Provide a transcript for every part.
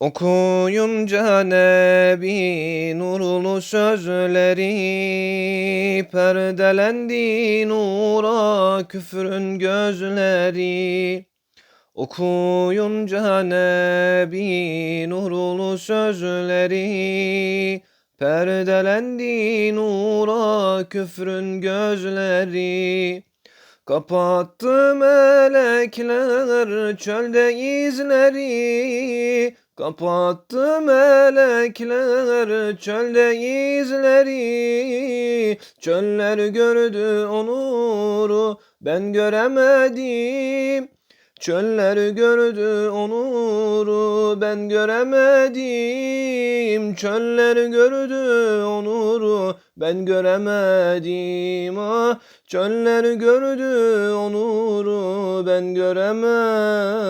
Okuyunca Nebi nurlu sözleri Perdelendi nura küfrün gözleri. Okuyunca Nebi nurlu sözleri Perdelendi nura küfrün gözleri Kapattı melekler çölde izleri. Kapattı melekler çölde izleri. Çöller gördü o nuru ben göremedim Çöller gördü o nuru ben göremedim. Çöller gördü o nuru ben göremedim. Ah Çöller gördü o nuru ben göremedim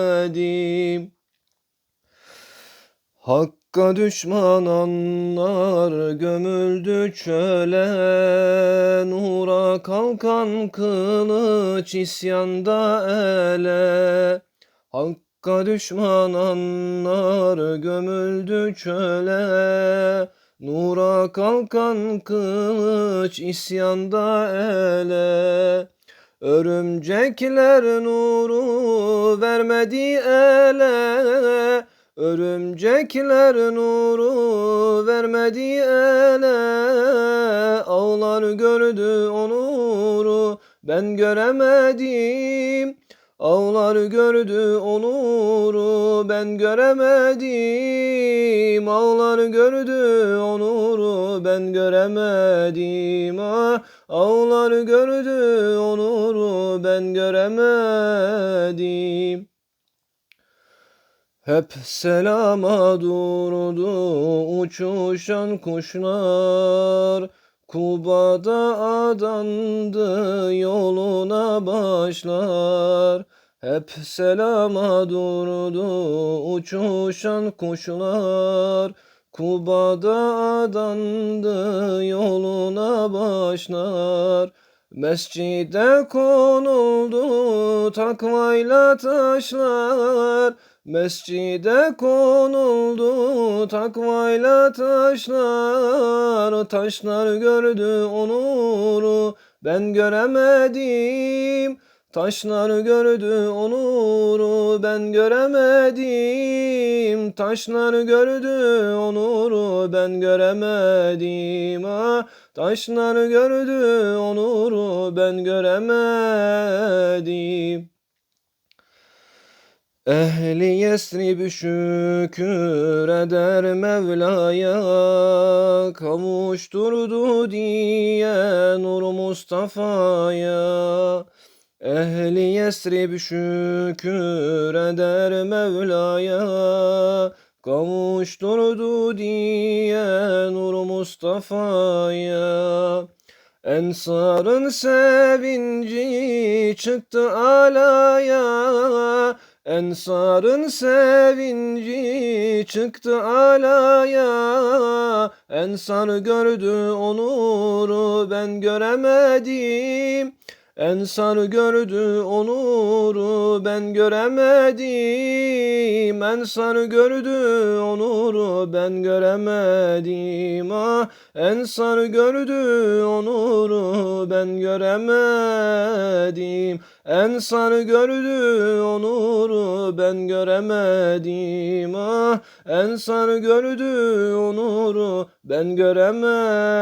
Hakka düşman anlar gömüldü çöle. Nura kalkan kılıç isyanda ele. Hakka düşman anlar gömüldü çöle. Nura kalkan kılıç isyanda ele. Örümcekler nuru vermedi ele Örümcekler nuru vermedi ele Ağlar gördü o nuru ben göremedim Ağlar gördü o nuru ben göremedim Ağlar gördü o nuru ben göremedim ah, Ağlar gördü o nuru ben göremedim hep selama durdu uçuşan kuşlar. Kuba'da adandı yoluna başlar. Hep selama durdu uçuşan kuşlar. Kuba'da adandı yoluna başlar. Mescide konuldu takvayla taşlar Mescide konuldu takvayla taşlar Taşlar gördü o nuru ben göremedim Taşlar gördü o nuru ben göremedim Taşlar gördü o nuru ben göremedim ah, Taşlar gördü o nuru ben göremedim Ehli Yesrib şükür eder Mevla'ya Kavuşturdu diye Nur Mustafa'ya. Ehli Yesrib şükür eder Mevla'ya Kavuşturdu diye Nur Mustafa'ya. Ensarın sevinci çıktı alaya Ensarın sevinci çıktı alaya. Ensar gördü o nuru ben göremedim Ensar gördü o nuru ben göremedim. Ensar gördü o nuru ben göremedim. Ah Ensar gördü o nuru ben göremedim. Ensar gördü o nuru ben göremedim. Ah Ensar gördü o nuru ben göremedim